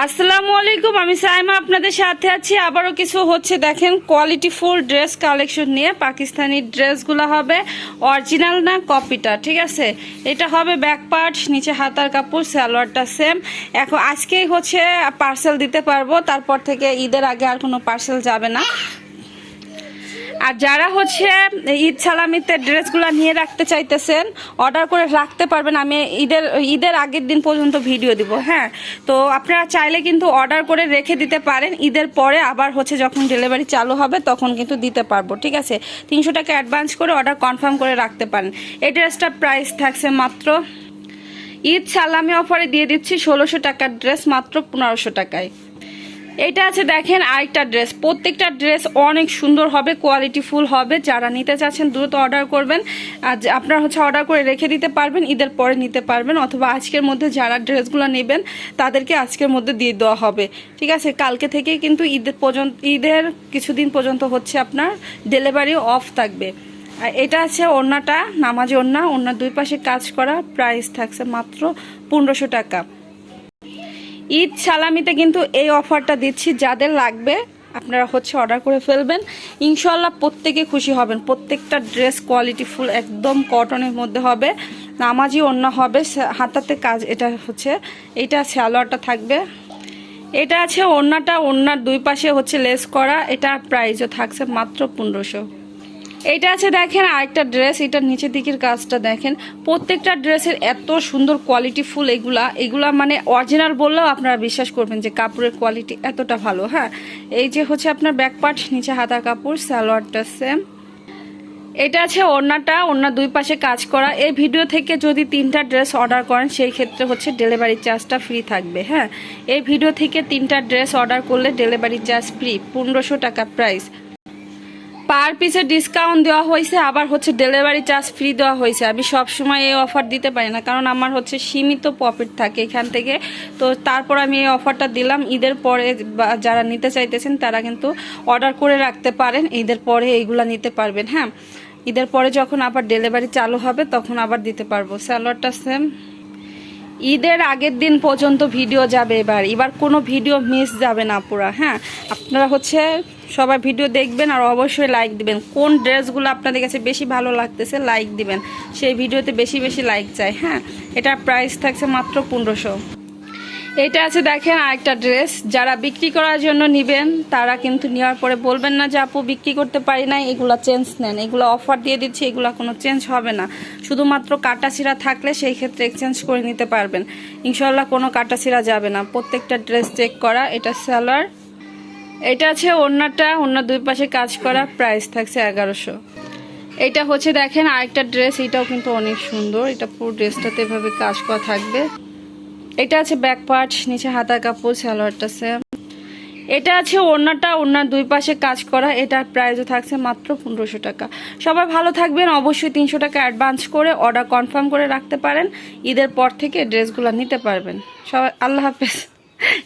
আসসালামু আলাইকুম, আমি সাইমা আপনাদের সাথে আছি। আবারও কিছু হচ্ছে, দেখেন কোয়ালিটি ফুল ড্রেস কালেকশন নিয়ে পাকিস্তানি ড্রেসগুলো হবে। অরিজিনাল না কপিটা ঠিক আছে? এটা হবে ব্যাক পার্ট নিচে হাতার কাপড়, সালোয়ারটা সেম এখন আজকেই হচ্ছে পার্সেল দিতে পারব, তারপর থেকে ঈদের আগে আর কোনো পার্সেল যাবে না। আর যারা হচ্ছে ঈদ সালামিতে ড্রেসগুলো নিয়ে রাখতে চাইতেছেন অর্ডার করে রাখতে পারবেন। আমি ঈদের ঈদের আগের দিন পর্যন্ত ভিডিও দিব হ্যাঁ? তো আপনারা চাইলে কিন্তু অর্ডার করে রেখে দিতে পারেন। ঈদের পরে আবার হচ্ছে যখন ডেলিভারি চালু হবে, তখন কিন্তু দিতে পারব, ঠিক আছে? তিনশো টাকা অ্যাডভান্স করে অর্ডার কনফার্ম করে রাখতে পারেন। এই ড্রেসটার প্রাইস থাকছে মাত্র ঈদ সালামি অফারে দিয়ে দিচ্ছি ষোলোশো টাকার ড্রেস মাত্র পনেরোশো টাকায়। এটা আছে দেখেন আরেকটা ড্রেস। প্রত্যেকটা ড্রেস অনেক সুন্দর হবে কোয়ালিটি ফুল হবে। যারা নিতে চাচ্ছেন, দ্রুত অর্ডার করবেন। আর আপনারা হচ্ছে অর্ডার করে রেখে দিতে পারবেন, ঈদের পরে নিতে পারবেন। অথবা আজকের মধ্যে যারা ড্রেসগুলো নেবেন, তাদেরকে আজকের মধ্যে দিয়ে দেওয়া হবে। ঠিক আছে? কালকে থেকে কিন্তু ঈদের পর্যন্ত, ঈদের কিছুদিন পর্যন্ত হচ্ছে আপনার ডেলিভারি অফ থাকবে। আর এটা আছে ওড়নাটা, নামাজি ওড়না। ওড়নার দুই পাশে কাজ করা প্রাইস থাকছে মাত্র পনেরোশো টাকা। ঈদ সালামিতে কিন্তু এই অফারটা দিচ্ছি, যাদের লাগবে আপনারা হচ্ছে অর্ডার করে ফেলবেন। ইনশাল্লাহ প্রত্যেকে খুশি হবেন, প্রত্যেকটা ড্রেস কোয়ালিটি ফুল একদম কটনের মধ্যে হবে, নামাজি অন্য হবে হাতাতে কাজ, এটা হচ্ছে, এটা সালোয়ারটা থাকবে। এটা আছে ওড়নাটা, ওড়নার দুই পাশে হচ্ছে লেস করা, এটা প্রাইসও থাকছে মাত্র পনেরোশো। এটা আছে দেখেন আরেকটা ড্রেস এটার নিচের দিকের কাজটা দেখেন। প্রত্যেকটা ড্রেসের এত সুন্দর কোয়ালিটি ফুল এগুলা। এগুলা মানে অরিজিনাল বললেও আপনারা বিশ্বাস করবেন যে কাপড়ের কোয়ালিটি এতটা ভালো হ্যাঁ? এই যে হচ্ছে আপনার ব্যাক পার্ট নিচে হাতা কাপড়, সালোয়ারটা সেম এটা আছে ওড়নাটা ওড়নার দুই পাশে কাজ করা। এই ভিডিও থেকে যদি তিনটা ড্রেস অর্ডার করেন, সেই ক্ষেত্রে হচ্ছে ডেলিভারি চার্জটা ফ্রি থাকবে হ্যাঁ? এই ভিডিও থেকে তিনটা ড্রেস অর্ডার করলে ডেলিভারি চার্জ ফ্রি পনেরোশো টাকা প্রাইস পার পিসে ডিসকাউন্ট দেওয়া হয়েছে, আবার হচ্ছে ডেলিভারি চার্জ ফ্রি দেওয়া হয়েছে। আমি সব সময় এই অফার দিতে পারি না, কারণ আমার হচ্ছে সীমিত প্রফিট থাকে এখান থেকে। তো তারপর আমি এই অফারটা দিলাম, ঈদের পরে যারা নিতে চাইতেছেন, তারা কিন্তু অর্ডার করে রাখতে পারেন, ঈদের পরে এইগুলা নিতে পারবেন হ্যাঁ? ঈদের পরে যখন আবার ডেলিভারি চালু হবে, তখন আবার দিতে পারব। স্যালোয়ারটা সেম ঈদের আগের দিন পর্যন্ত ভিডিও যাবে এবার। এবার কোনো ভিডিও মিস যাবে না পুরা হ্যাঁ? আপনারা হচ্ছে সবাই ভিডিও দেখবেন আর অবশ্যই লাইক দিবেন। কোন ড্রেসগুলো আপনাদের কাছে বেশি ভালো লাগতেছে লাইক দিবেন। সেই ভিডিওতে বেশি বেশি লাইক চাই হ্যাঁ? এটার প্রাইস থাকছে মাত্র পনেরোশো। এটা আছে দেখেন আরেকটা ড্রেস। যারা বিক্রি করার জন্য নিবেন, তারা কিন্তু নেওয়ার পরে বলবেন না যে, আপু, বিক্রি করতে পারি না এগুলো চেঞ্জ নেন। এগুলো অফার দিয়ে দিচ্ছি, এগুলো কোনো চেঞ্জ হবে না। শুধুমাত্র কাটা ছিঁড়া থাকলে সেই ক্ষেত্রে এক্সচেঞ্জ করে নিতে পারবেন। ইনশাল্লাহ কোনো কাটা ছিঁড়া যাবে না। প্রত্যেকটা ড্রেস চেক করা, এটা স্যালার এটা আছে অন্যটা ওড়নার দুই পাশে কাজ করা প্রাইস থাকছে এগারোশো। এটা হচ্ছে দেখেন আরেকটা ড্রেস, এটাও কিন্তু অনেক সুন্দর। এটা পুরো ড্রেসটাতে এভাবে কাজ করা থাকবে। এটা আছে ব্যাক পার্ট নিচে হাতা কাপড়, সালোয়ারটা সেম এটা আছে ওড়নাটা ওড়নার দুই পাশে কাজ করা, এটার প্রাইসও থাকছে মাত্র পনেরোশো টাকা। সবাই ভালো থাকবেন, অবশ্যই তিনশো টাকা অ্যাডভান্স করে অর্ডার কনফার্ম করে রাখতে পারেন। ঈদের পর থেকে ড্রেসগুলো নিতে পারবেন। সবাই আল্লাহ হাফেজ।